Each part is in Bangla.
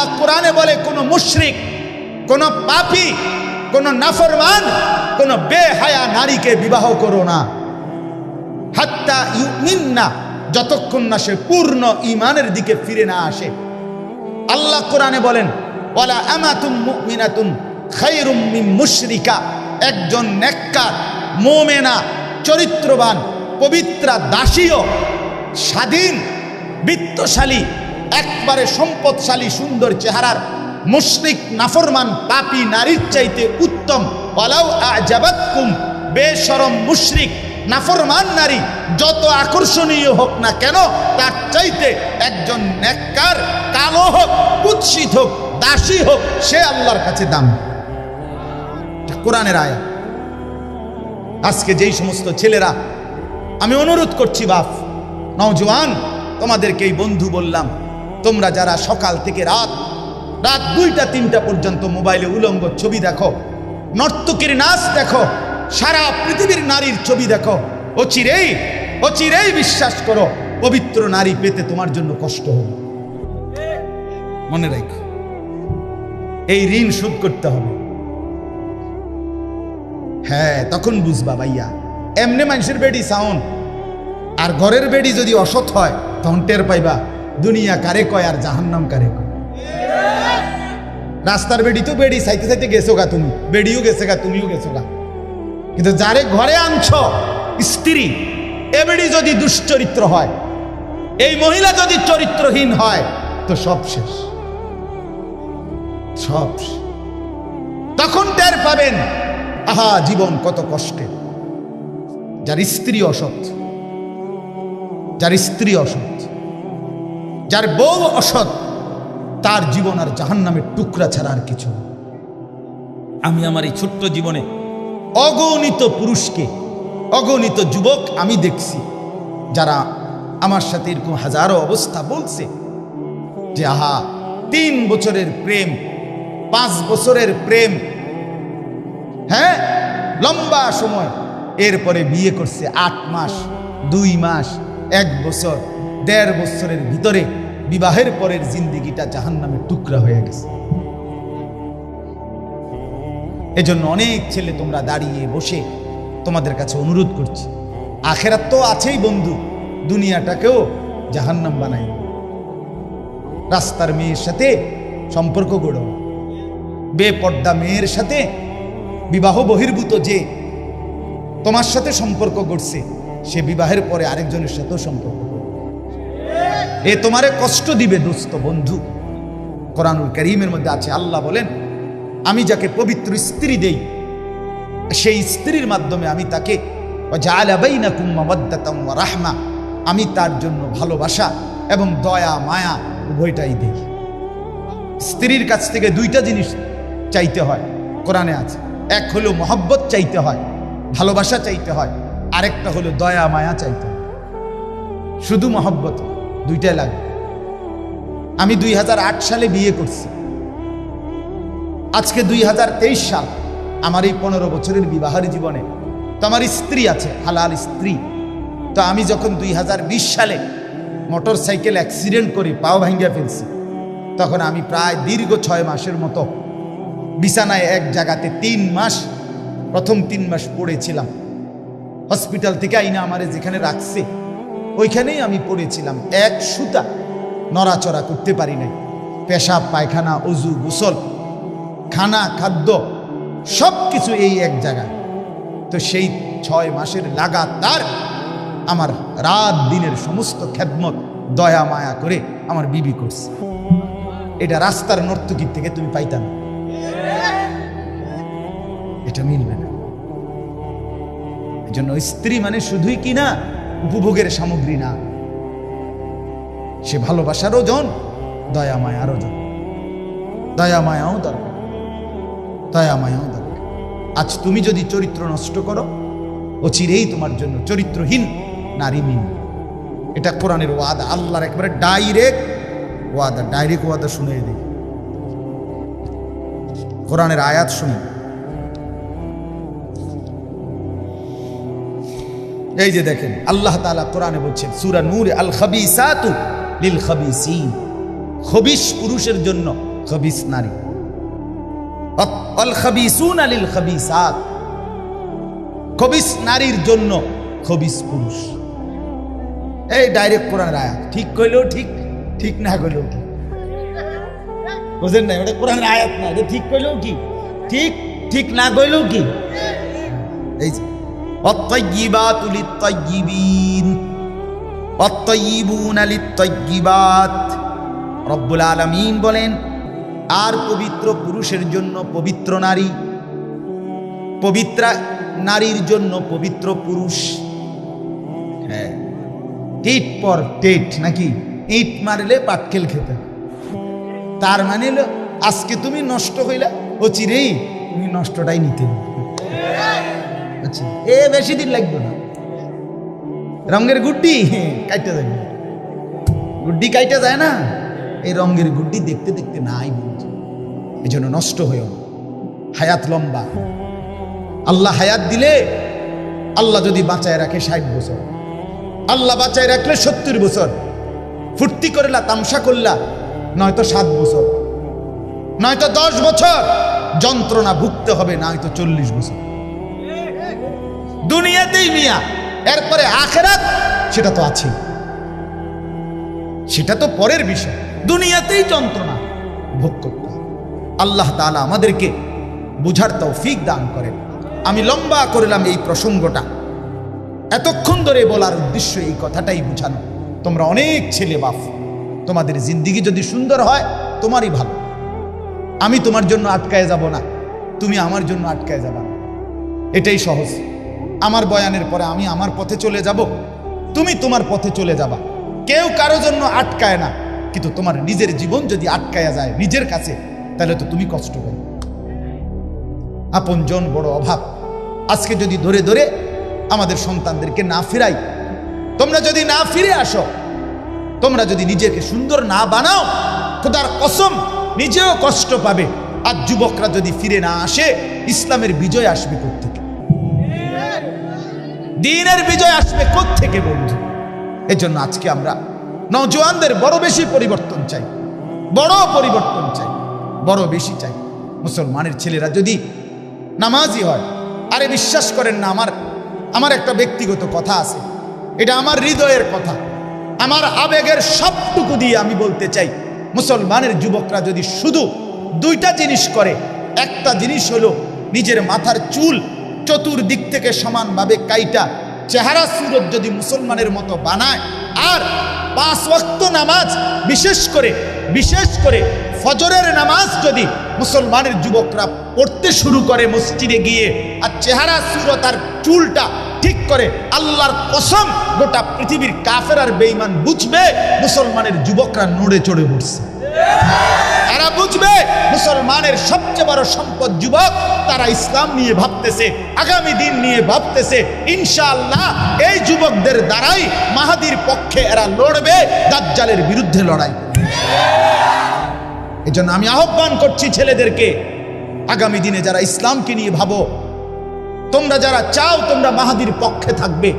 আল্লাহ কোরআনে বলে, কোন মুশরিক, কোন পাপী, কোন নাফরমান, কোন বেহায়া নারীকে বিবাহ করো না। হাত্তা ইউমিন্না, যতক্ষণ না সে পূর্ণ ইমানের দিকে ফিরে না আসে। আল্লাহ কোরআনে বলেন, ওয়ালা আমাতুম মুমিনাতুন খায়রুম মিন মুশরিকা, একজন নেককার, মোমেনা, চরিত্রবান, পবিত্রা দাসীও স্বাধীন, বিত্তশালী একবারে সম্পদশালী সুন্দর চেহারার মুশরিক নাফরমান পাপী নারীর চাইতে উত্তম। ওয়ালাউ আজাবাতকুম, বেশরম মুশরিক নাফরমান নারী যত আকর্ষণীয় হোক না কেন, তার চাইতে একজন নেককার, কালো হোক, কুৎসিত হোক, দাসী হোক, সে আল্লাহর কাছে দাম। কোরআনের আয়া আজকে যেই সমস্ত ছেলেরা, আমি অনুরোধ করছি, বাপ, নওজোয়ান, তোমাদেরকে এই বন্ধু বললাম তোমরা যারা সকাল থেকে রাত রাত দুইটা, তিনটা পর্যন্ত মোবাইলে উলঙ্গ ছবি দেখো, নর্তকীর নাচ দেখো, সারা পৃথিবীর নারীর ছবি দেখো ও চিরেই ও চিরেই বিশ্বাস করো, পবিত্র নারী পেতে তোমার জন্য কষ্ট হবে। মনে রাখো, এই ঋণ শোধ করতে হবে। হ্যাঁ তখন বুঝবা ভাইয়া, এমনি মানুষের বেডি সাউন্ড আর ঘরের বেডি যদি অসৎ হয়, তখন টের পাইবা। দুনিয়া কারে কয় আর জাহান্নাম কারে কয়? রাস্তার বেডি তো বেডি, সাইতে সাইতে গেছো গা তুমি। বেডিও গেছে গা, তুমিও গেছো গা। কিন্তু যারে ঘরে আনছ, স্ত্রী, এ বেডি যদি দুশ্চরিত্র হয়, এই মহিলা যদি চরিত্রহীন হয়, তো সব শেষ। সব তখন টের পাবেন, আহা, জীবন কত কষ্টে। যার স্ত্রী অসৎ, যার স্ত্রী অসৎ যার বউ অসৎ তার জীবন আর জাহান্নামের টুকরা ছাড়া আর কিছু আমি আমার এই ছোট্ট জীবনে অগণিত পুরুষকে অগণিত যুবক আমি দেখছি যারা আমার সাথে এরকম হাজারো অবস্থা বলছে যে আহা তিন বছরের প্রেম পাঁচ বছরের প্রেম হ্যাঁ লম্বা সময় এরপরে বিয়ে করছে আট মাস দুই মাস এক বছর দেড় বছরের ভিতরে বিবাহের পরের জিন্দিগিটা জাহান নামে টুকরা হয়ে গেছে। এজন্য অনেক ছেলে তোমরা দাঁড়িয়ে বসে তোমাদের কাছে অনুরোধ করছি। আখেরাত তো আছেই বন্ধু, দুনিয়াটাকেও জাহান্নাম বানাই রাস্তার মেয়ের সাথে সম্পর্ক গড়ো বেপর্দা মেয়ের সাথে বিবাহ বহির্ভূত যে তোমার সাথে সম্পর্ক গড়ছে, সে বিবাহের পরে আরেকজনের সাথেও সম্পর্ক। এ তোমারে কষ্ট দিবে দোস্ত বন্ধু। কোরআনুল করিমের মধ্যে আছে, আল্লাহ বলেন, আমি যাকে পবিত্র স্ত্রী দেই, সেই স্ত্রীর মাধ্যমে আমি তাকে রাহমা, আমি তার জন্য ভালোবাসা এবং দয়া, মায়া উভয়টাই দেই। স্ত্রীর কাছ থেকে দুইটা জিনিস চাইতে হয়, কোরআনে আছে। এক হলো মহব্বত চাইতে হয়, ভালোবাসা চাইতে হয়, আরেকটা হলো দয়া, মায়া চাইতে হয়। শুধু মহব্বত। দুইটাই লাগে। আমি দুই হাজার আট সালে বিয়ে করছি। আজকে দুই হাজার তেইশ সাল আমার এই পনেরো বছরের বিবাহের জীবনে তো আমার স্ত্রী আছে, হালাল স্ত্রী। তো আমি যখন দুই হাজার বিশ সালে মোটর সাইকেল অ্যাক্সিডেন্ট করে পাও ভাঙ্গিয়া ফেলছি, তখন আমি প্রায় দীর্ঘ ছয় মাসের মতো বিছানায় এক জায়গাতে তিন মাস, প্রথম তিন মাস পড়েছিলাম। হসপিটাল থেকে আইনা আমারে যেখানে রাখছে ওইখানেই আমি পড়েছিলাম। এক সুতা নড়াচড়া করতে পারি নাই। পেশাব, পায়খানা অজু গোসল, খানা, খাদ্য সব কিছু এই এক জায়গায়। তো সেই ছয় মাসের লাগাতার আমার রাত দিনের সমস্ত খেদমত, দয়া, মায়া করে আমার বিবি করছে। এটা রাস্তার নর্তকীর থেকে তুমি পাইতাম এটা মিলবে না। এজন্য স্ত্রী মানে শুধুই কি না? উপভোগের সামগ্রী না। সে ভালোবাসারও জন দয়া মায়ারও জন দয়া মায়াও দরকার। দয়া মায়াও দরকার। আজ তুমি যদি চরিত্র নষ্ট করো, ও চিরেই তোমার জন্য চরিত্রহীন নারী মিন। এটা কোরআনের ওয়াদা, আল্লাহর একবারে ডাইরেক্ট ওয়াদা ডাইরেক্ট ওয়াদা শুনে দিই। কোরআনের আয়াত শুনি। এই যে দেখেন, আল্লাহ তাআলা কোরআনে বলছেন, সূরা নূর আল খাবিসাতু লিল খাবিসিন খবিস পুরুষের জন্য খবিস নারী। অল খাবিসুন আলিল খাবিসাত খবিস নারীর জন্য খবিস পুরুষ। এই ডাইরেক্ট কোরআন আয়াত। ঠিক কইলেও ঠিক ঠিক না কইলেও ঠিক। বুঝেন না ওটা কোরআন আয়াত না, এটা ঠিক কইলেও কি? ঠিক ঠিক না কইলেও কি? এই যে অত্তয়িবাতু লিত্তয়িবিন অত্তয়িবুনা লিত্তয়িবাত রব্বুল আলামিন বলেন, আর পবিত্র পুরুষের জন্য পবিত্র নারী, পবিত্রা নারীর জন্য পবিত্র পুরুষ। হ্যাঁ টিট পর টেট নাকি? ইট মারলে পাটকেল খেতে তার মানে আজকে তুমি নষ্ট হইলা ও চিরেই তুমি নষ্টটাই নিতে বুঝছি? এ বেশি দিন লাগবে না। রঙের গুড্ডি কাইটে যাবে গুড্ডি কাইটে যায় না। এই রঙের গুড্ডি দেখতে দেখতে নাই এই জন্য নষ্ট হয়েও হায়াত লম্বা। আল্লাহ হায়াত দিলে আল্লাহ যদি বাঁচায় রাখে ষাট বছর। আল্লাহ বাঁচায় রাখলে সত্তর বছর। ফুর্তি করলা, তামসা করলা, নয়তো সাত বছর। নয়তো দশ বছর। যন্ত্রণা ভুগতে হবে, নয়তো চল্লিশ বছর। দুনিয়াতেই মিয়া। এরপরে আখেরাত, সেটা তো আছে সেটা তো পরের বিষয়। দুনিয়াতেই যন্ত্রণা ভোগ করতে। আল্লাহ তাআলা আমাদেরকে বুঝার তৌফিক দান করেন। আমি লম্বা করলাম এই প্রসঙ্গটা। এতক্ষণ ধরে বলার উদ্দেশ্য এই কথাটাই বুঝানো। তোমরা অনেক ছেলে বাপ। তোমাদের জিন্দিগি যদি সুন্দর হয়, তোমারই ভালো। আমি তোমার জন্য আটকায় যাব না। তুমি আমার জন্য আটকায় যাবা। এটাই সহজ। আমার বয়ানের পরে আমি আমার পথে চলে যাব। তুমি তোমার পথে চলে যাবা। কেউ কারও জন্য আটকায় না। কিন্তু তোমার নিজের জীবন যদি আটকায়া যায় নিজের কাছে, তাহলে তো তুমি কষ্ট পাবে। আপনজন বড় অভাব। আজকে যদি ধরে ধরে আমাদের সন্তানদেরকে না ফিরাই, তোমরা যদি না ফিরে আসো, তোমরা যদি নিজেকে সুন্দর না বানাও, খোদার কসম নিজেও কষ্ট পাবে। আর যুবকরা যদি ফিরে না আসে, ইসলামের বিজয় আসবে থেকে দিনের বিজয় আসবে থেকে বন্ধু? এজন্য আজকে আমরা নওজোয়ানদের বড় বেশি পরিবর্তন চাই, বড় পরিবর্তন চাই, বড় বেশি চাই। মুসলমানের ছেলেরা যদি নামাজি হয়, আরে বিশ্বাস করেন না, আমার আমার একটা ব্যক্তিগত কথা আছে। এটা আমার হৃদয়ের কথা। আমার আবেগের সবটুকু দিয়ে আমি বলতে চাই, মুসলমানের যুবকরা যদি শুধু দুইটা জিনিস করে, একটা জিনিস হলো নিজের মাথার চুল চতুর্দিক থেকে সমানভাবে কাইটা চেহারা সুরত যদি মুসলমানের মতো বানায়, আর পাঁচ ওয়াক্ত নামাজ, বিশেষ করে বিশেষ করে ফজরের নামাজ যদি মুসলমানের যুবকরা পড়তে শুরু করে মসজিদে গিয়ে, আর চেহারা সুরত আর চুলটা ঠিক করে, আল্লাহর কসম গোটা পৃথিবীর কাফের আর বেইমান বুঝবে, মুসলমানের যুবকরা নড়ে চড়ে উঠছে এরা বুঝবে মুসলমানের সবচেয়ে বড় সম্পদ যুবক, তারা ইসলাম নিয়ে ভাবতেছে, আগামী দিন নিয়ে ভাবতেছে, ইনশাআল্লাহ এই যুবকদের দ্বারাই মাহাদির পক্ষে এরা লড়বে, দাজ্জালের বিরুদ্ধে লড়াই এজন্য আমি আহ্বান করছি ছেলেদেরকে, আগামী দিনে যারা ইসলামকে নিয়ে ভাবো, তোমরা যারা চাও তোমরা মাহাদির পক্ষে থাকবে।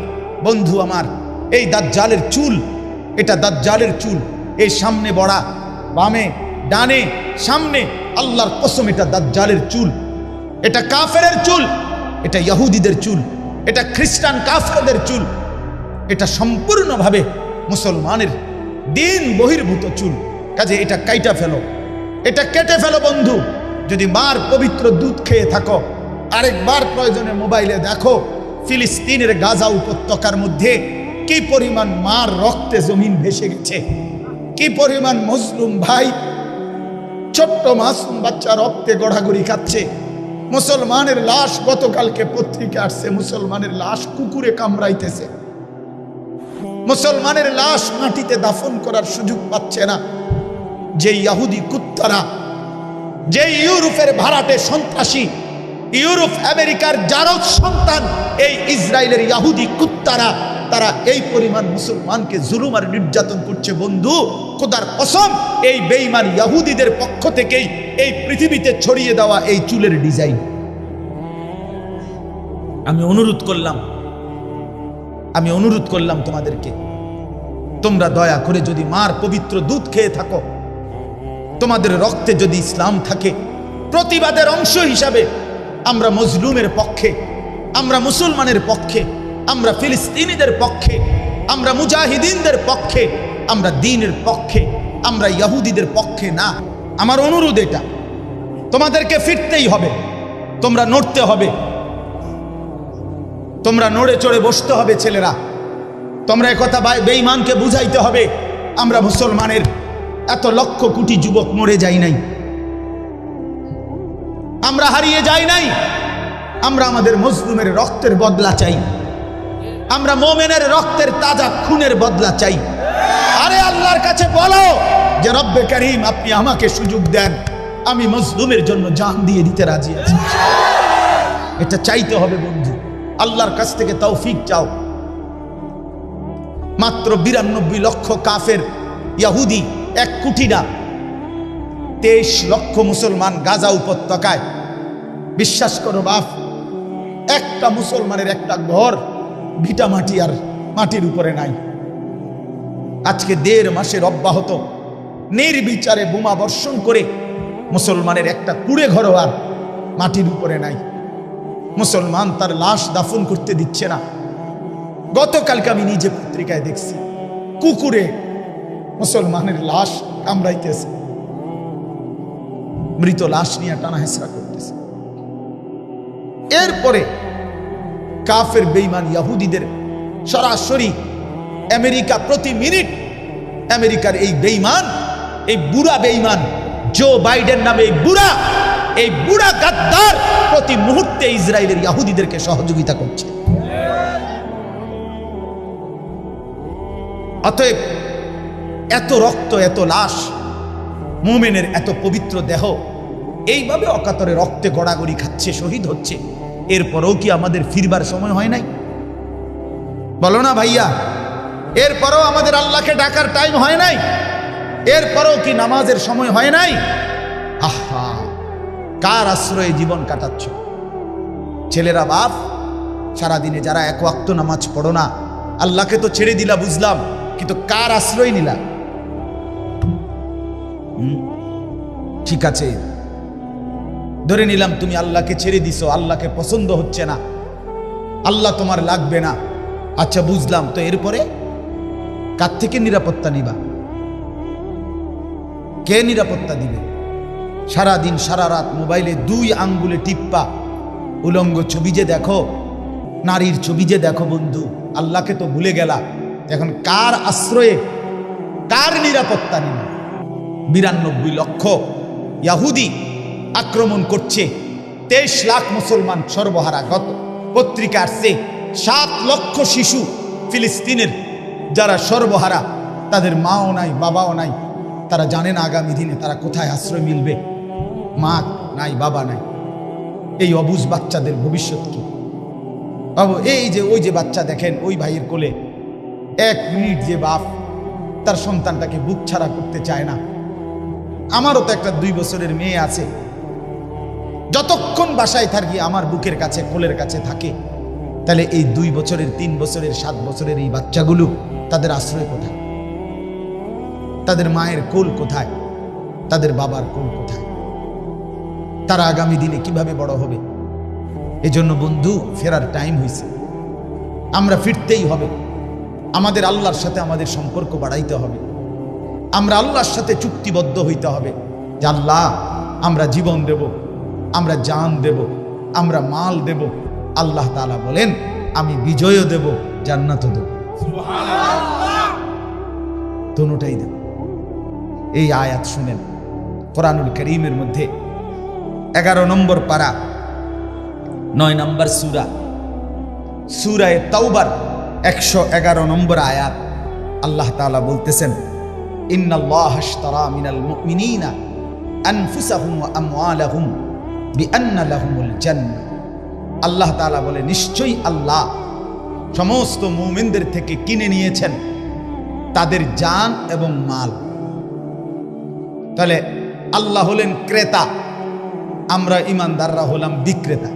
বন্ধু আমার, এই দাজ্জালের চুল, এটা দাজ্জালের চুল, এই সামনে বড়া বামে, ডানে, সামনে, আল্লাহর কসম এটা দাজ্জালের চুল। এটা কাফেরের চুল, এটা ইহুদিদের চুল, এটা খ্রিস্টান কাফেরদের চুল, এটা সম্পূর্ণভাবে মুসলমানের দিন বহির্ভূত চুল। কাজে এটা কাইটা ফেলো। এটা কেটে ফেলো বন্ধু। যদি মার পবিত্র দুধ খেয়ে থাকো আরেকবার প্রয়োজনে মোবাইলে দেখো, ফিলিস্তিনের গাজা উপত্যকার মধ্যে কি পরিমাণ মার রক্তে জমিন ভেসে গেছে। কি পরিমাণ মজলুম ভাই? ছোট্ট মাসুম বাচ্চা রক্তে গড়াগড়ি খাচ্ছে। মুসলমানের লাশ গতকালকে পত্রিকা আসছে, মুসলমানের লাশ কুকুরে কামড়াইতেছে। মুসলমানের লাশ মাটিতে দাফন করার সুযোগ পাচ্ছে না। যে ইয়াহুদি কুত্তারা, যে ইউরোপের ভাড়াটে সন্ত্রাসী, ইউরোপ আমেরিকার জারজ সন্তান, এই ইসরায়েলের ইয়াহুদি কুত্তারা তারা এই পরিমাণ মুসলমানকে জুলুম আর নির্যাতন করছে, বন্ধু। খোদার কসম, এই বেইমান ইয়াহুদিদের পক্ষ থেকেই এই পৃথিবীতে ছড়িয়ে দেওয়া এই চুলের ডিজাইন। আমি অনুরোধ করলাম, আমি অনুরোধ করলাম তোমাদেরকে, তোমরা দয়া করে যদি মার পবিত্র দুধ খেয়ে থাকো, তোমাদের রক্তে যদি ইসলাম থাকে, প্রতিবাদের অংশ হিসাবে আমরা মজলুমের পক্ষে, আমরা মুসলমানের পক্ষে আমরা ফিলিস্তিনিদের পক্ষে, আমরা মুজাহিদিনদের পক্ষে, আমরা দিনের পক্ষে, আমরা ইয়াহুদিদের পক্ষে না। আমার অনুরোধ এটা। তোমাদেরকে ফিরতেই হবে। তোমরা নড়তে হবে। তোমরা নড়ে চড়ে বসতে হবে ছেলেরা। তোমরা একথা বেঈমানকে বুঝাইতে হবে। আমরা মুসলমানের এত লক্ষ কোটি যুবক মরে যাই নাই। আমরা হারিয়ে যাই নাই। আমরা আমাদের মজলুমের রক্তের বদলা চাই। আমরা মোমেনের রক্তের তাজা খুনের বদলা চাই। আরে আল্লাহর কাছে বলো যে রব্বে করিম, আপনি আমাকে সুযোগ দেন। আমি মজলুমের জন্য জান দিয়ে দিতে রাজি আছি। এটা চাইতে হবে বন্ধু। আল্লাহর কাছ থেকে তৌফিক চাও। মাত্র বিরানব্বই লক্ষ কাফের, ইয়াহুদি, এক কোটি না, তেইশ লক্ষ মুসলমান গাজা উপত্যকায়। বিশ্বাস করো বাপ, একটা মুসলমানের একটা ঘর ভিটা মাটি আর মাটির উপরে নাই। আজকে দেড় মাসের অব্যাহত, নির্বিচারে বোমা বর্ষণ করে মুসলমানের একটা কুড়ে ঘরও আর মাটির উপরে নাই। মুসলমান তার লাশ দাফন করতে দিচ্ছে না। গতকালকে আমি নিজে পত্রিকায় দেখছি, কুকুরে মুসলমানের লাশ কামড়াইতেছে। মৃত লাশ নিয়ে টানা হেসরা করতেছে। এরপরে কাফের বেইমান ইয়াহুদিদের সরাসরি আমেরিকা প্রতি মিনিট আমেরিকার এই বেইমান এই বুড়া বেইমান জো বাইডেন নামে এই বুড়া এই বুড়া গাদ্দার প্রতি মুহূর্তে ইসরায়েলের ইয়াহুদিদেরকে সহযোগিতা করছে। অতএব এত রক্ত, এত লাশ, মোমেনের এত পবিত্র দেহ, এইভাবে অকাতরে রক্তে গড়াগড়ি খাচ্ছে, শহীদ হচ্ছে। এরপরেও কি আমাদের ফিরবার সময় হয় নাই? বলো না ভাইয়া, এরপরেও আমাদের আল্লাহকে ডাকার টাইম হয় নাই? এরপরেও কি নামাজের সময় হয় নাই? আহা, কার আশ্রয়ে জীবন কাটাচ্ছ? ছেলেরা বাপ, সারাদিনে যারা এক ওয়াক্ত নামাজ পড়ো না, আল্লাহকে তো ছেড়ে দিলা, বুঝলাম, কিন্তু কার আশ্রয় নিলা? ঠিক আছে ধরে নিলাম তুমি আল্লাহকে ছেড়ে দিছো, আল্লাহকে পছন্দ হচ্ছে না। আল্লাহ তোমার লাগবে না। আচ্ছা বুঝলাম। তো এরপরে কার থেকে নিরাপত্তা নিবা? কে নিরাপত্তা দিবে? সারা দিন সারা রাত মোবাইলে দুই আঙ্গুলে টিপ্পা, উলঙ্গ ছবি যে দেখো, নারীর ছবি যে দেখো বন্ধু, আল্লাহকে তো ভুলে গেলা। এখন কার আশ্রয়ে, কার নিরাপত্তা নিবে? বিরানব্বই লক্ষ ইয়াহুদি আক্রমণ করছে। তেইশ লাখ মুসলমান সর্বহারা গত পত্রিকা আসছে সাত লক্ষ শিশু ফিলিস্তিনের যারা সর্বহারা, তাদের মাও নাই, বাবাও নাই। তারা জানে না আগামী দিনে তারা কোথায় আশ্রয় মিলবে। মা নাই, বাবা নাই। এই অবুজ বাচ্চাদের ভবিষ্যৎ কি? বাবু, এই যে, ওই যে বাচ্চা দেখেন, ওই ভাইয়ের কোলে এক মিনিট যে বাপ, তার সন্তানটাকে বুক ছাড়া করতে চায় না। আমারও তো একটা দুই বছরের মেয়ে আছে। যতক্ষণ বাসায় থাকি, আমার বুকের কাছে, কোলের কাছে থাকে, তাহলে এই দুই বছরের, তিন বছরের, সাত বছরের এই বাচ্চাগুলো তাদের আশ্রয় কোথায়? তাদের মায়ের কোল কোথায়? তাদের বাবার কোল কোথায়? তারা আগামী দিনে কীভাবে বড় হবে? এজন্য বন্ধু, ফেরার টাইম হয়েছে আমরা ফিরতেই হবে। আমাদের আল্লাহর সাথে আমাদের সম্পর্ক বাড়াইতে হবে। আমরা আল্লাহর সাথে চুক্তিবদ্ধ হইতে হবে যে, আল্লাহ, আমরা জীবন দেব। আমরা জান দেব, আমরা মাল দেব। আল্লাহ তালা বলেন, আমি বিজয়ও দেব, জান্নাতও দেব। দোনোটাই দেব। এই আয়াত শুনেন, কোরআনুল করিমের মধ্যে এগারো নম্বর পারা, নয় নম্বর সুরা, সুরায় তাওবার একশো এগারো নম্বর আয়াত। আল্লাহ তাআলা বলতেছেন, ইন্নাল্লাহ মিনাল মুমিনিনা আনফুসাহুম ওয়া আমওয়ালাহুম। আল্লাহ তাআলা বলে, নিশ্চয়ই আল্লাহ সমস্ত মুমিনদের থেকে কিনে নিয়েছেন তাদের জান এবং মাল। তাহলে আল্লাহ হলেন ক্রেতা, আমরা ইমানদাররা হলাম বিক্রেতা।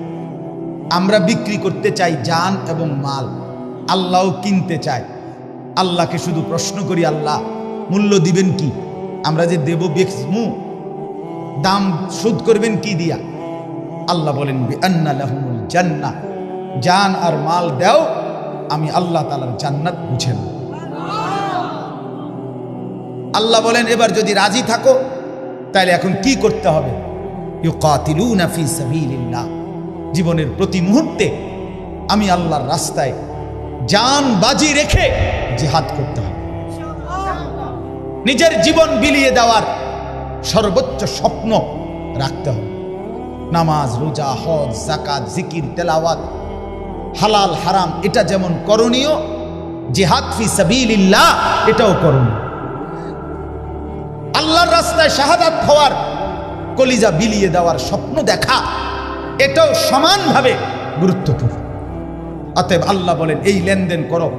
আমরা বিক্রি করতে চাই জান এবং মাল। আল্লাহও কিনতে চায়। আল্লাহকে শুধু প্রশ্ন করি, আল্লাহ, মূল্য দিবেন কি? আমরা যে দেব বেচমু দাম শোধ করবেন কি দিয়া? আল্লাহ বলেন, বিআন্না লাহুমুল জান্নাহ। জান আর মাল দাও, আমি আল্লাহ তালার জান্নাত বুঝে নেব। আল্লাহ বলেন, এবার যদি রাজি থাকো তাহলে এখন কি করতে হবে? জীবনের প্রতি মুহূর্তে আমি আল্লাহর রাস্তায় জান বাজি রেখে জিহাদ করতে হবে। নিজের জীবন বিলিয়ে দেওয়ার সর্বোচ্চ স্বপ্ন রাখতে হবে। নামাজ, রোজা, হজ জাকাত জিকির, তেলাওয়াত, হালাল, হারাম, এটা যেমন করণীয়, জিহাদ ফি সাবিলিল্লাহ, এটাও করণীয়। আল্লাহর রাস্তায় শাহাদাত হওয়ার কলিজা বিলিয়ে দেওয়ার স্বপ্ন দেখা, এটাও সমানভাবে গুরুত্বপূর্ণ। অতএব আল্লাহ বলেন, এই লেনদেন করো,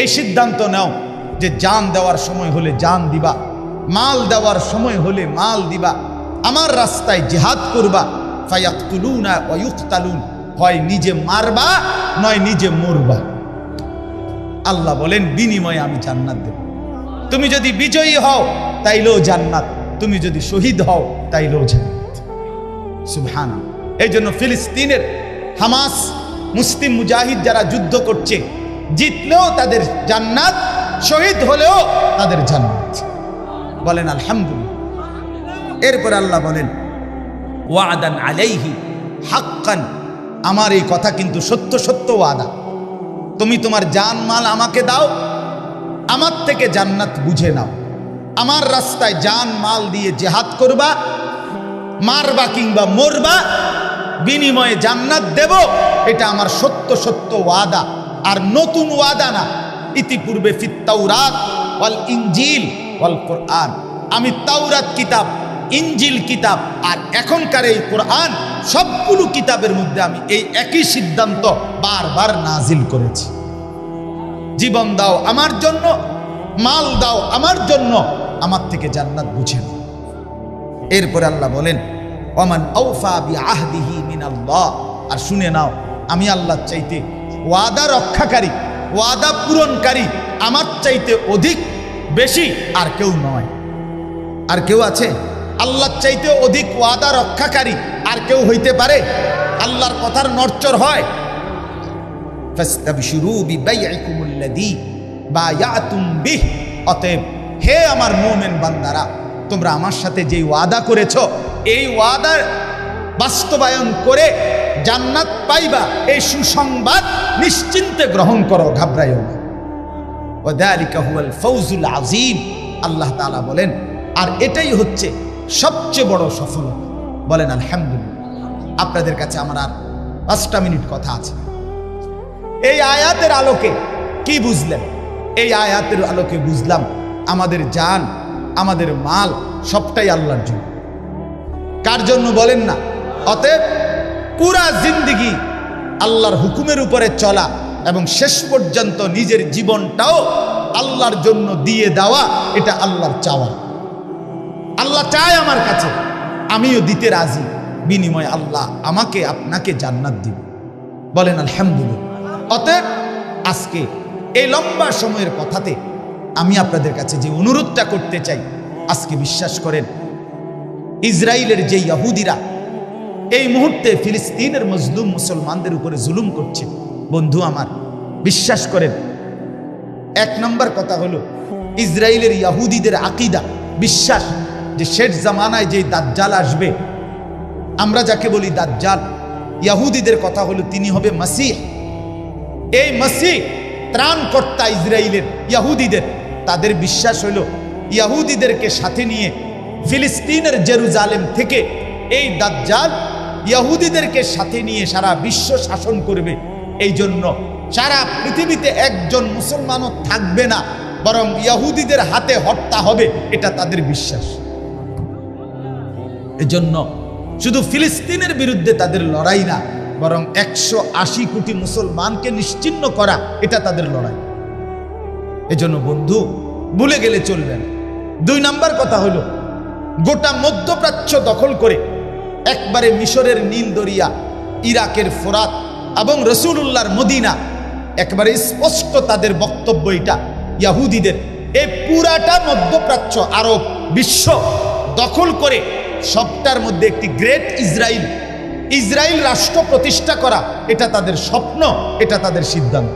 এই সিদ্ধান্ত নাও যে জান দেওয়ার সময় হলে জান দিবা, মাল দেওয়ার সময় হলে মাল দিবা, আমার রাস্তায় জেহাদ করবা হয় নিজে মারবা, নয় নিজে মরবা। আল্লাহ বলেন, বিনিময়ে আমি জান্নাত দেব। তুমি যদি বিজয়ী হও, তাইলেও জান্নাত। তুমি যদি শহীদ হও, তাইলেও জান্নাত। সুবহান এই জন্য ফিলিস্তিনের হামাস, মুসলিম মুজাহিদ যারা যুদ্ধ করছে, জিতলেও তাদের জান্নাত, শহীদ হলেও তাদের জান্নাত। বলেন, আলহামদুলিল্লাহ। এরপর আল্লাহ বলেন ওয়াদান আলাইহি হাক্কান। আমার এই কথা কিন্তু সত্য সত্য ওয়াদা। তুমি তোমার জান মাল আমাকে দাও, আমার থেকে জান্নাত বুঝে নাও। আমার রাস্তায় জান মাল দিয়ে জেহাদ করবা, মারবা কিংবা মরবা, বিনিময়ে জান্নাত দেব, এটা আমার সত্য সত্য ওয়াদা। আর নতুন ওয়াদা না, ইতিপূর্বে ফিত্তাউরাত ওয়াল ইঞ্জিল ওয়াল কোরআন। আমি তাওরাত কিতাব ইঞ্জিল কিতাব আর এখনকার এই কোরআন সবগুলো কিতাবের মধ্যে আমি এই একই সিদ্ধান্ত বারবার নাজিল করেছি। জীবন দাও আমার জন্য, মাল দাও আমার জন্য, আমার থেকে জান্নাত বুঝে নাও। এরপরে আল্লাহ বলেন, ওমান আউফা বি আহদিহি মিনাল্লাহ। আর শুনে নাও, আমি আল্লাহ চাইতে ওয়াদা রক্ষাকারী, ওয়াদা পূরণকারী, আমার চাইতে অধিক বেশি আর কেউ নয়। আর কেউ আছে? আল্লাহর চাইতে অধিক ওয়াদা রক্ষাকারী আর কেউ হইতে পারে। আল্লাহর কথার নরচর হয়। অতএব, হে আমার মুমিন বান্দারা, তোমরা আমার সাথে যেই ওয়াদা করেছ, এই ওয়াদার বাস্তবায়ন করে জান্নাত পাইবা, এই সুসংবাদ নিশ্চিন্তে গ্রহণ করো, ঘাবড়াইও না। ওদালিকা হুয়াল ফৌজুল আজিম আল্লাহ তাআলা বলেন, আর এটাই হচ্ছে সবচেয়ে বড় সফল। বলেন, আলহামদুলিল্লাহ, আপনাদের কাছে আমার আর পাঁচটা মিনিট কথা আছে। এই আয়াতের আলোকে কি বুঝলেন? এই আয়াতের আলোকে বুঝলাম, আমাদের জান, আমাদের মাল সবটাই আল্লাহর জন্য। কার জন্য বলেন না? অতএব পুরা জিন্দিগি আল্লাহর হুকুমের উপরে চলা এবং শেষ পর্যন্ত নিজের জীবনটাও আল্লাহর জন্য দিয়ে দেওয়া, এটা আল্লাহর চাওয়া। আল্লাহ চায় আমার কাছে। আমিও দিতে রাজি। বিনিময় আল্লাহ আমাকে, আপনাকে জান্নাত দিব। বলেন, আলহামদুলিল্লাহ। অতএব আজকে এই লম্বা সময়ের কথাতে আমি আপনাদের কাছে যে অনুরোধটা করতে চাই, আজকে বিশ্বাস করেন ইসরায়েলের যে ইয়াহুদিরা এই মুহূর্তে ফিলিস্তিনের মজলুম মুসলমানদের উপরে জুলুম করছে। বন্ধু আমার, বিশ্বাস করেন, এক নম্বর কথা হলো ইসরায়েলের ইয়াহুদিদের আকিদা, বিশ্বাস যে শেষ জামানায় যে দাজ্জাল আসবে, আমরা যাকে বলি দাজ্জাল, ইয়াহুদিদের কথা হলো তিনি হবে মাসিহ। এই মাসিহ ত্রাণকর্তা ইসরায়েলের ইয়াহুদিদের, তাদের বিশ্বাস হলো ইয়াহুদিদেরকে সাথে নিয়ে ফিলিস্তিনের জেরুজালেম থেকে এই দাজ্জাল ইয়াহুদিদেরকে সাথে নিয়ে সারা বিশ্ব শাসন করবে। এই জন্য সারা পৃথিবীতে একজন মুসলমানও থাকবে না, বরং ইয়াহুদিদের হাতে হত্যা হবে, এটা তাদের বিশ্বাস। এজন্য শুধু ফিলিস্তিনের বিরুদ্ধে তাদের লড়াই না, বরং একশো আশি কোটি মুসলমানকে নিশ্চিন্ন করা এটা তাদের লড়াই। এজন্য বন্ধু, ভুলে গেলে চলবেন দুই নাম্বার কথা হলো, গোটা মধ্যপ্রাচ্য দখল করে একবারে মিশরের নীল দরিয়া, ইরাকের ফোরাত এবং রসুল্লাহর মদিনা, একবারে স্পষ্ট তাদের বক্তব্য এটা, ইয়াহুদিদের। এই পুরাটা মধ্যপ্রাচ্য আরব বিশ্ব দখল করে সবটার মধ্যে একটি গ্রেট ইসরায়েল ইসরায়েল রাষ্ট্র প্রতিষ্ঠা করা, এটা তাদের স্বপ্ন, এটা তাদের সিদ্ধান্ত।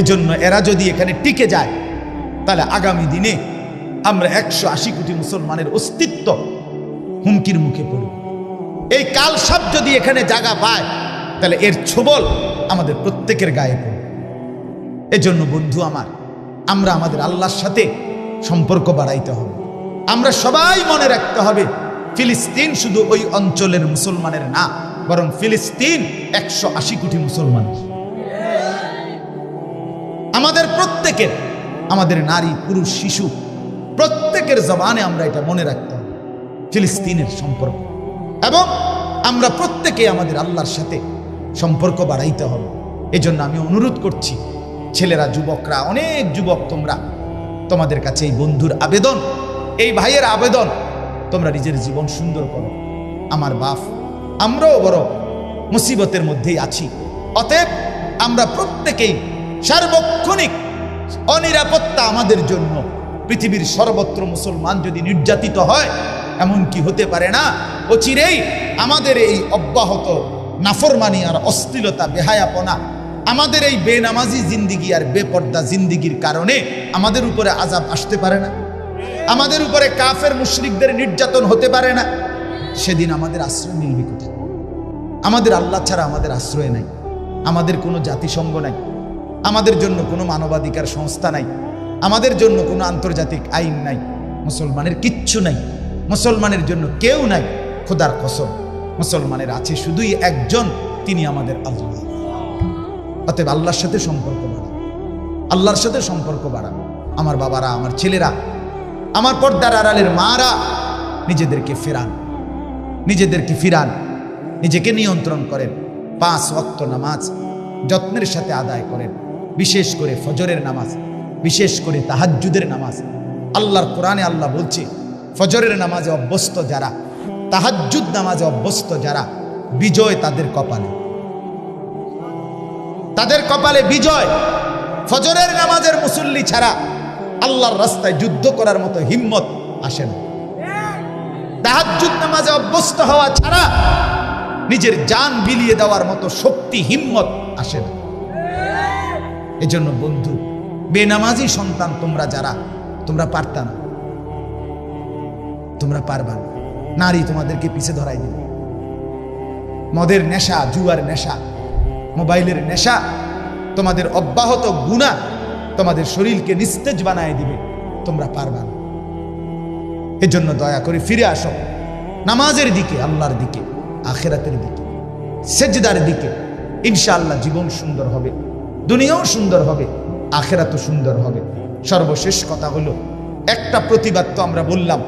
এজন্য এরা যদি এখানে টিকে যায়, তাহলে আগামী দিনে আমরা একশো আশি কোটি মুসলমানের অস্তিত্ব হুমকির মুখে পড়ব। এই কালসাপ যদি এখানে জায়গা পায়, তাহলে এর ছোবল আমাদের প্রত্যেকের গায়ে পড়বে। এজন্য বন্ধু আমার, আমরা আমাদের আল্লাহর সাথে সম্পর্ক বাড়াইতে হবে। আমরা সবাই মনে রাখতে হবে, ফিলিস্তিন শুধু ওই অঞ্চলের মুসলমানের না, বরং ফিলিস্তিন একশো আশি কোটি মুসলমান। আমাদের প্রত্যেকের, আমাদের নারী, পুরুষ, শিশু, প্রত্যেকের জবানে আমরা এটা মনে রাখতে হবে, ফিলিস্তিনের সম্পর্ক। এবং আমরা প্রত্যেকে আমাদের আল্লাহর সাথে সম্পর্ক বাড়াইতে হবে। এজন্য আমি অনুরোধ করছি, ছেলেরা, যুবকরা, অনেক যুবক তোমরা, তোমাদের কাছে এই বন্ধুর আবেদন এই ভাইয়ের আবেদন তোমরা নিজের জীবন সুন্দর করো। আমার বাপ, আমরাও বড় মুসিবতের মধ্যেই আছি। অতএব আমরা প্রত্যেকেই সার্বক্ষণিক অনিরাপত্তা আমাদের জন্য পৃথিবীর সর্বত্র মুসলমান যদি নির্যাতিত হয়, এমন কি হতে পারে না? অচিরেই আমাদের এই অব্যাহত নাফরমানি আর অশ্লীলতা বেহায়াপনা, আমাদের এই বেনামাজি জিন্দিগি আর বেপর্দা জিন্দিগির কারণে আমাদের উপরে আজাব আসতে পারে না। আমাদের উপরে কাফের মুশরিকদের নির্যাতন হতে পারে না। সেদিন আমাদের আশ্রয় মিলবে কোথায় আমাদের আল্লাহ ছাড়া আমাদের আশ্রয় নাই। আমাদের কোনো জাতিসংঘ নাই। আমাদের জন্য কোনো মানবাধিকার সংস্থা নাই। আমাদের জন্য কোনো আন্তর্জাতিক আইন নাই। মুসলমানের কিচ্ছু নাই। মুসলমানের জন্য কেউ নাই। খোদার কসম, মুসলমানের আছে শুধুই একজন, তিনি আমাদের আল্লাহ। অতএব আল্লাহর সাথে সম্পর্ক বাড়া আল্লাহর সাথে সম্পর্ক বাড়া আমার বাবারা, আমার ছেলেরা আমার পর্দার আড়ালের মারা নিজেদেরকে ফেরান, নিজেদেরকে ফিরান, নিজেকে নিয়ন্ত্রণ করেন, পাঁচ ওয়াক্ত নামাজ যত্নের সাথে আদায় করেন, বিশেষ করে ফজরের নামাজ, বিশেষ করে তাহাজ্জুদের নামাজ। আল্লাহর কোরআনে আল্লাহ বলছে, ফজরের নামাজে অভ্যস্ত যারা, তাহাজ্জুদ নামাজে অভ্যস্ত যারা, বিজয় তাদের কপালে। তাদের কপালে বিজয়, ফজরের নামাজের মুসল্লি ছাড়া আল্লাহর রাস্তায় যুদ্ধ করার মতো হিম্মত আসে না। তাহাজ্জুদ নামাজে অভ্যস্ত হওয়া ছাড়া নিজের জান বিলিয়ে দেওয়ার মতো শক্তি, হিম্মত আসে না। এজন্য বন্ধু, বেনামাজি সন্তান তোমরা যারা, তোমরা পারতা না। তোমরা পারবা না। নারী তোমাদেরকে পিছে ধরাই দিবে। মদের নেশা, জুয়ার নেশা, মোবাইলের নেশা, তোমাদের অব্যাহত গুণা তোমাদের শরীরকে নিস্তেজ বানায় দিবে। তোমরা পারবা না। এজন্য দয়া করে ফিরে আসো। নামাজের দিকে, আল্লাহর দিকে, আখেরাতের দিকে, সেজদার দিকে। ইনশাআল্লাহ জীবন সুন্দর হবে, দুনিয়াও সুন্দর হবে, আখেরাতও সুন্দর হবে। সর্বশেষ কথা হলো, একটা প্রতিবাদ তো আমরা বললাম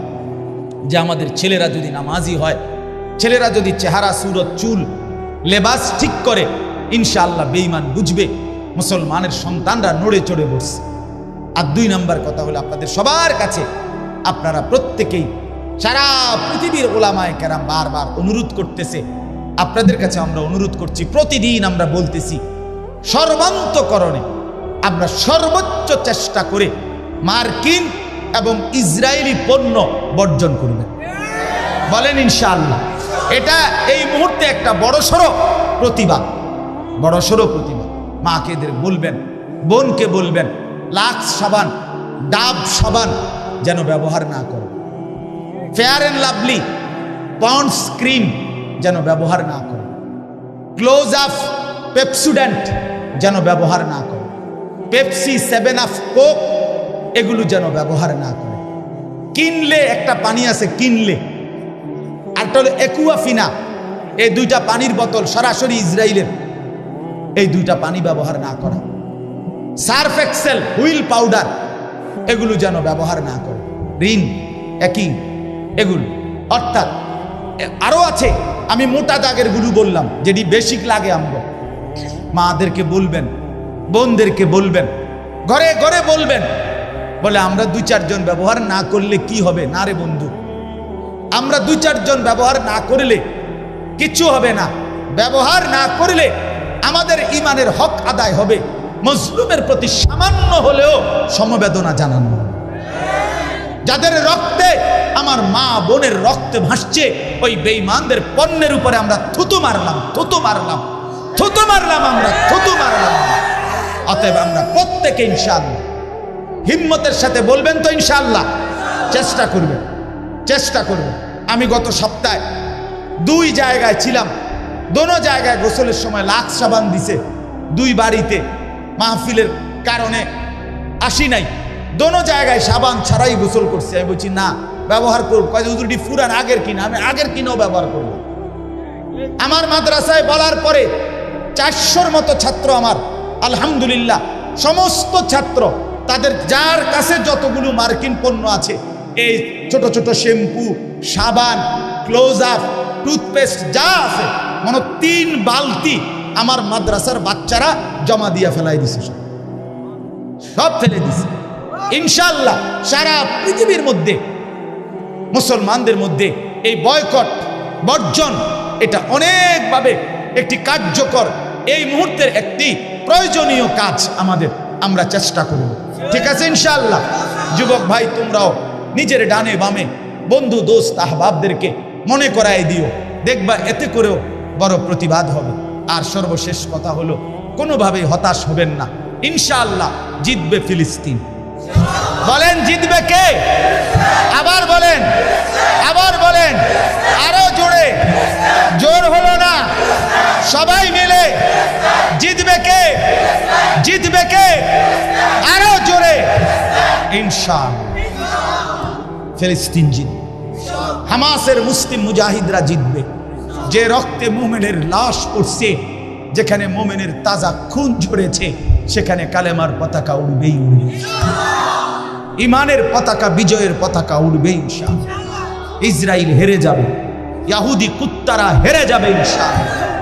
যে আমাদের ছেলেরা যদি নামাজি হয়, ছেলেরা যদি চেহারা, সুরত, চুল, লেবাস ঠিক করে, ইনশাআল্লাহ বেঈমান বুঝবে। মুসলমানের সন্তানরা নড়ে চড়ে বসছে। আর দুই নম্বর কথা হলো আপনাদের সবার কাছে, আপনারা প্রত্যেকেই, সারা পৃথিবীর ওলামায় কেরাম বারবার অনুরোধ করতেছে, আপনাদের কাছে আমরা অনুরোধ করছি, প্রতিদিন আমরা বলতেছি, সর্বান্তকরণে আমরা সর্বোচ্চ চেষ্টা করে মার্কিন এবং ইসরায়েলি পণ্য বর্জন করবেন বলেন ইনশাআল্লাহ, এটা এই মুহূর্তে একটা বড়সড় প্রতিবাদ বড়সড় প্রতিবাদ। মাকে বলবেন, বোনকে বলবেন লাক্স সাবান, ডাব সাবান যেন ব্যবহার না করে Fair and Lovely Pond's cream যেন ব্যবহার না করে ক্লোজ আপ পেপসুডেন্ট যেন ব্যবহার না করে পেপসি সেভেন আপ কোক এগুলো যেন ব্যবহার না করে কিনলে একটা পানি আছে, কিনলে। আরটা হলো একুয়াফিনা এই দুইটা পানির বোতল সরাসরি ইসরায়েলের এই দুইটা পানি ব্যবহার না করা। সার্ফ এক্সেল, হুইল পাউডার, এগুলো যেন ব্যবহার না করে। ঋণ একই এগুলো। অর্থাৎ আরও আছে, আমি মোটা দাগেরগুলো বললাম, যেটি বেশিক লাগে আমগো। মাদেরকে বলবেন, বোনদেরকে বলবেন, ঘরে ঘরে বলবেন, বলে আমরা দুই, চারজন ব্যবহার না করলে কি হবে? না রে বন্ধু। আমরা দুই, চারজন ব্যবহার না করলে কিচ্ছু হবে না। ব্যবহার না করলে আমাদের ইমানের হক আদায় হবে। মজলুমের প্রতি সামান্য হলেও সমবেদনা জানানো। যাদের রক্তে, আমার মা বোনের রক্তে ভাসছে, ওই বেঈমানদের পণ্যের উপরে আমরা থুতু মারলাম থুতু মারলাম থুতু মারলাম আমরা, থুতু মারলাম। অতএব আমরা প্রত্যেকে ইনশাআল্লাহ, হিম্মতের সাথে বলবেন তো ইনশাআল্লাহ, চেষ্টা করবেন চেষ্টা করবেন। আমি গত সপ্তাহে দুই জায়গায় ছিলাম দোনো জায়গায় গোসলের সময় লাখ সাবান দিছে, দুই বাড়িতে। মাহফিলের কারণে আসি নাই। দোনো জায়গায় সাবান ছাড়াই গোসল করছে। আমি বলছি, না, ব্যবহার করব। কয় হুজুরটি ফুরান, আগের কিনা? আমি আগের কিনাও ব্যবহার করব। আমার মাদ্রাসায় বলার পরে চারশোর মতো ছাত্র আমার, আলহামদুলিল্লাহ, সমস্ত ছাত্র, তাদের যার কাছে যতগুলো মার্কিন পণ্য আছে, এই ছোট ছোট শ্যাম্পু, সাবান, ক্লোজ আপ, টুথপেস্ট, যা আছে মনে তিন বালতি আমার মাদ্রাসার বাচ্চারা জমা দিয়ে ফেলাই দিছে সব। ফেলে দিছে। ইনশাল্লাহ সারা পৃথিবীর মধ্যে, মুসলমানদের মধ্যে এই বয়কট, বর্জন, এটা অনেকভাবে একটি কার্যকর, এই মুহূর্তের একটি প্রয়োজনীয় কাজ আমাদের আমরা চেষ্টা করব। ঠিক আছে ইনশাল্লাহ যুবক ভাই, তোমরাও নিজের ডানে বামে বন্ধু, দোস্ত, আহবাবদেরকে মনে করায় দিও। দেখবা এতে করেও বড় প্রতিবাদ হবে। আর সর্বশেষ কথা হলো, কোনোভাবেই হতাশ হবেন না। ইনশাআল্লাহ জিতবে ফিলিস্তিন। বলেন, জিতবে কে? আবার বলেন আবার বলেন, আরও জোরে। জোর হলো না। সবাই মিলে জিতবে কে? জিতবে কে? আরও জোরে। ইনশাআল্লাহ। ফিলিস্তিন জিতবে হামাসের মুসলিম মুজাহিদরা জিতবে। যে রক্তে মোমেনের লাশ পড়ছে, যেখানে মোমেনের তাজা খুন ঝরেছে, সেখানে কালেমার পতাকা উড়বেই উড়বে। ইমানের পতাকা, বিজয়ের পতাকা উড়বে ইসরায়েল হেরে যাবে, ইয়াহুদি কুত্তারা হেরে যাবে ইনশাআল্লাহ।